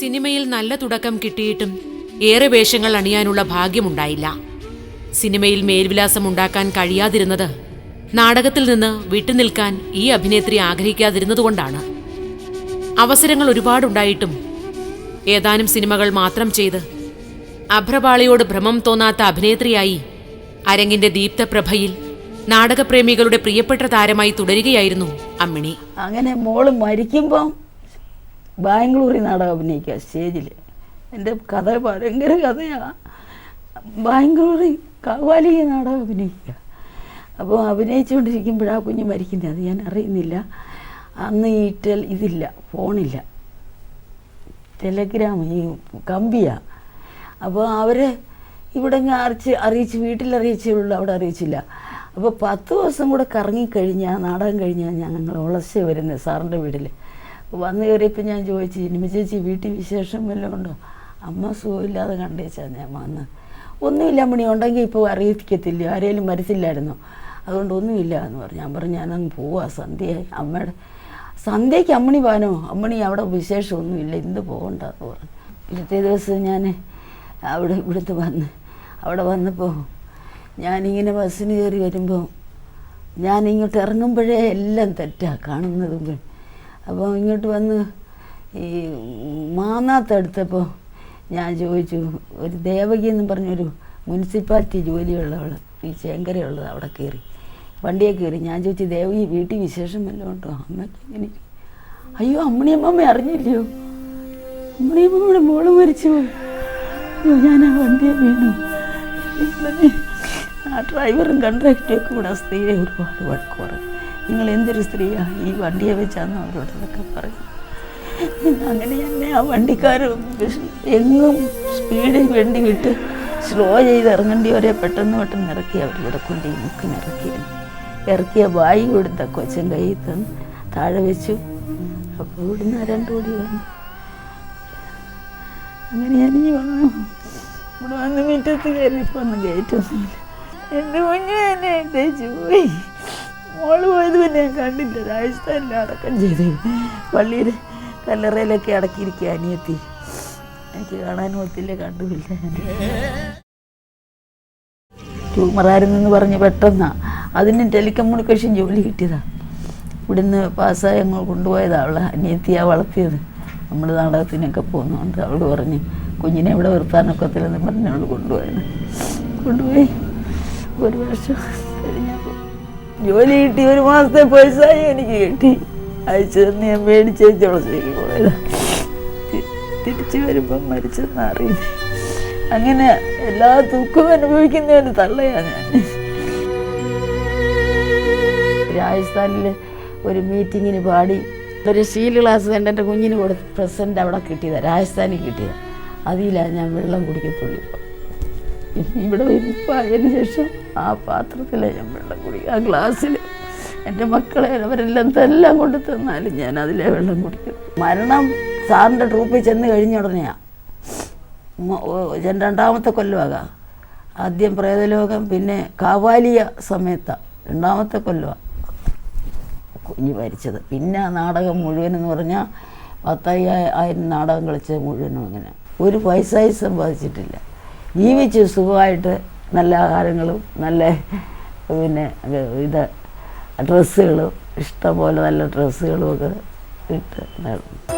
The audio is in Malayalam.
സിനിമയിൽ നല്ല തുടക്കം കിട്ടിയിട്ടും ഏറെ വേഷങ്ങൾ അണിയാനുള്ള ഭാഗ്യമുണ്ടായില്ല. സിനിമയിൽ മേൽവിലാസം ഉണ്ടാക്കാൻ കഴിയാതിരുന്നത് നാടകത്തിൽ നിന്ന് വിട്ടുനിൽക്കാൻ ഈ അഭിനേത്രി ആഗ്രഹിക്കാതിരുന്നതുകൊണ്ടാണ്. അവസരങ്ങൾ ഒരുപാടുണ്ടായിട്ടും ഏതാനും സിനിമകൾ മാത്രം ചെയ്ത് അഭ്രപാളിയോട് ഭ്രമം തോന്നാത്ത അഭിനേത്രിയായി അരങ്ങിന്റെ ദീപ്തപ്രഭയിൽ നാടകപ്രേമികളുടെ പ്രിയപ്പെട്ട താരമായി തുടരുകയായിരുന്നു അമ്മിണി. അങ്ങനെ മോൾ മരിക്കുമ്പം ബാംഗ്ലൂരിൽ നാടകം അഭിനയിക്കുക സ്റ്റേജിൽ എന്റെ കഥ ഭയങ്കര കഥയാണ് ബാംഗ്ലൂരിൽ കവാലി നാടകം അഭിനയിക്കുക. അപ്പോൾ അഭിനയിച്ചുകൊണ്ടിരിക്കുമ്പോഴാണ് കുഞ്ഞ് മരിക്കുന്നത്. അത് ഞാൻ അറിയുന്നില്ല. അന്ന് ഈ ഇതില്ല ഫോണില്ല. ടെലഗ്രാം ഈ കമ്പിയാണ് അപ്പോൾ അവരെ ഇവിടെ ഞാൻ അറിയിച്ച് അറിയിച്ച് വീട്ടിൽ അറിയിച്ചേ ഉള്ളൂ അവിടെ അറിയിച്ചില്ല. അപ്പോൾ പത്ത് ദിവസം കൂടെ കറങ്ങിക്കഴിഞ്ഞാൽ നാടകം കഴിഞ്ഞാൽ ഞങ്ങൾ ഉളശ വരുന്നത് സാറിന്റെ വീട്ടിൽ വന്നു കയറിയപ്പോൾ ഞാൻ ചോദിച്ചു ഇനിമ ചേച്ചി വീട്ടിൽ വിശേഷം വല്ലതും ഉണ്ടോ? അമ്മ സുഖമില്ലാതെ കണ്ടേച്ചാ ഞാൻ വന്ന്. ഒന്നുമില്ല മണി ഉണ്ടെങ്കിൽ ഇപ്പോൾ അറിയിക്കത്തില്ല ആരേലും മരിച്ചില്ലായിരുന്നു? അതുകൊണ്ട് ഒന്നുമില്ല എന്ന് പറഞ്ഞു. ഞാൻ പറഞ്ഞു ഞാനങ്ങ് പോവാ സന്ധ്യയായി. അമ്മയുടെ സന്ധ്യയ്ക്ക് അമ്മണി പാനോ അമ്മണി അവിടെ വിശേഷമൊന്നുമില്ല ഇന്ന് പോകണ്ടെന്ന് പറഞ്ഞു. പിറ്റേ ദിവസം ഞാൻ അവിടെ ഇവിടുത്തെ വന്ന് അവിടെ വന്നപ്പോൾ ഞാനിങ്ങനെ ബസ്സിന് കയറി വരുമ്പോൾ ഞാനിങ്ങോട്ട് ഇറങ്ങുമ്പോഴേ എല്ലാം തെറ്റാണ് കാണുന്നതും. അപ്പോൾ ഇങ്ങോട്ട് വന്ന് ഈ മാന്നാത്തെടുത്തപ്പോൾ ഞാൻ ചോദിച്ചു ഒരു ദേവകി എന്ന് പറഞ്ഞൊരു മുനിസിപ്പാലിറ്റി ജോലിയുള്ളവൾ ഈ ചേങ്കരയുള്ളത് അവിടെ കയറി. വണ്ടിയെ കയറി. ഞാൻ ചോദിച്ചു ദേവകി വീട്ടിൽ വിശേഷം വല്ലതും ഉണ്ടോ? അമ്മയ്ക്ക് ഇങ്ങനെ അയ്യോ അമ്മണിയമ്മ അറിഞ്ഞില്ലയോ? അമ്മണിയമ്മയുടെ മോൾ മരിച്ചു പോയി. അയ്യോ ഞാൻ ആ വണ്ടിയെ വീണു. ആ ഡ്രൈവറും ഒക്കെ കൂടെ സ്ത്രീയെ ഒരുപാട് വഴക്ക് പറയും. നിങ്ങൾ എന്തൊരു സ്ത്രീയാ? ഈ വണ്ടിയെ വെച്ചാന്ന് അവരോട് എന്നൊക്കെ പറയും അങ്ങനെ തന്നെ ആ വണ്ടിക്കാർ എങ്ങും സ്പീഡിൽ വേണ്ടി വിട്ട് സ്ലോ ചെയ്ത് ഇറങ്ങേണ്ടി വരെ പെട്ടെന്ന് പെട്ടെന്ന് ഇറക്കി അവരിവിടെ കൊണ്ട് ഈ മുക്കിന് ഇറക്കിയിരുന്നു ഇറക്കിയ വായി കൊടുത്ത കൊച്ചൻ കയ്യിൽ തന്ന് താഴെ വെച്ചു. അപ്പോൾ ഇവിടുന്ന് രണ്ടു കൂടി വന്നു. അങ്ങനെ ഞാൻ ഈ വന്നു. ഇവിടെ വന്ന് മുറ്റത്ത് കയറിയപ്പോൾ ഒന്നും കയറ്റൊന്നുമില്ല എന്റെ കുഞ്ഞു എന്നെ ഇട്ടേച്ചു പോയി മോൾ പോയത് പിന്നെ ഞാൻ കണ്ടില്ല. രാജസ്ഥാനിൽ അടക്കം ചെയ്ത് പള്ളിയിൽ കല്ലറയിലൊക്കെ അടക്കിയിരിക്കുക അനിയത്തി. എനിക്ക് കാണാനും ഒത്തില്ല കണ്ടുമില്ല. ട്യൂമറായിരുന്നെന്ന് പറഞ്ഞ് പെട്ടെന്നാ. അതിന് ടെലികമ്മ്യൂണിക്കേഷൻ ജോലി കിട്ടിയതാ. ഇവിടുന്ന് പാസ്സായി അങ്ങ് കൊണ്ടുപോയതാ അവളെ അനിയത്തിയാ വളർത്തിയത്. നമ്മൾ നാടകത്തിനൊക്കെ പോകുന്നുണ്ട് അവൾ പറഞ്ഞ് കുഞ്ഞിനെ ഇവിടെ നിർത്താനൊക്കത്തില്ലെന്ന് പറഞ്ഞ് അവൾ കൊണ്ടുപോയത്. കൊണ്ടുപോയി ഒരു വർഷം കഴിഞ്ഞപ്പോൾ ജോലി കിട്ടി ഒരു മാസത്തെ പൈസയും എനിക്ക് കിട്ടി. അയച്ചു ഞാൻ മേടിച്ച് തി- തിരിച്ചു വരുമ്പം മരിച്ചെന്ന് അറിയില്ല. അങ്ങനെ എല്ലാ ദുഃഖവും അനുഭവിക്കുന്ന ഒരു തള്ളയാണ് ഞാൻ. രാജസ്ഥാനിൽ ഒരു മീറ്റിങ്ങിന് പാടി ഒരു സ്റ്റീൽ ഗ്ലാസ് കണ്ട് എന്റെ കുഞ്ഞിന് കൊടുത്ത് പ്രസന്റ് അവിടെ കിട്ടിയതാണ് രാജസ്ഥാനിൽ കിട്ടിയതാണ് അതിലാണ് ഞാൻ വെള്ളം കുടിക്കത്തുള്ളൂ. ഇനി ഇവിടെ വരുമ്പോയതിന് ശേഷം ആ പാത്രത്തിലെ ഞാൻ വെള്ളം കുടിക്കും ആ ഗ്ലാസ്സിൽ എന്റെ മക്കളെ അവരെല്ലാം എല്ലാം കൊണ്ടു തന്നാലും ഞാൻ അതിലെ വെള്ളം കുടിക്കും. മരണം സാറിന്റെ ട്രൂപ്പിൽ ചെന്ന് കഴിഞ്ഞ ഉടനെയാണ് രണ്ടാമത്തെ കൊല്ലമാകാം. ആദ്യം പ്രേതലോകം പിന്നെ കാവാലിയ സമയത്ത രണ്ടാമത്തെ കൊല്ലമാണ് കുഞ്ഞ് മരിച്ചത്. പിന്നെ നാടകം മുഴുവനെന്ന് പറഞ്ഞാൽ പത്തയ്യായിരം നാടകം കളിച്ചത് മുഴുവനും അങ്ങനെ. ഒരു പൈസയും സമ്പാദിച്ചിട്ടില്ല. ജീവിച്ച് സുഖമായിട്ട് നല്ല ആഹാരങ്ങളും നല്ല പിന്നെ ഇത് ഡ്രസ്സുകളും ഇഷ്ടംപോലെ നല്ല ഡ്രസ്സുകളും ഒക്കെ ഇട്ട് നടന്നു.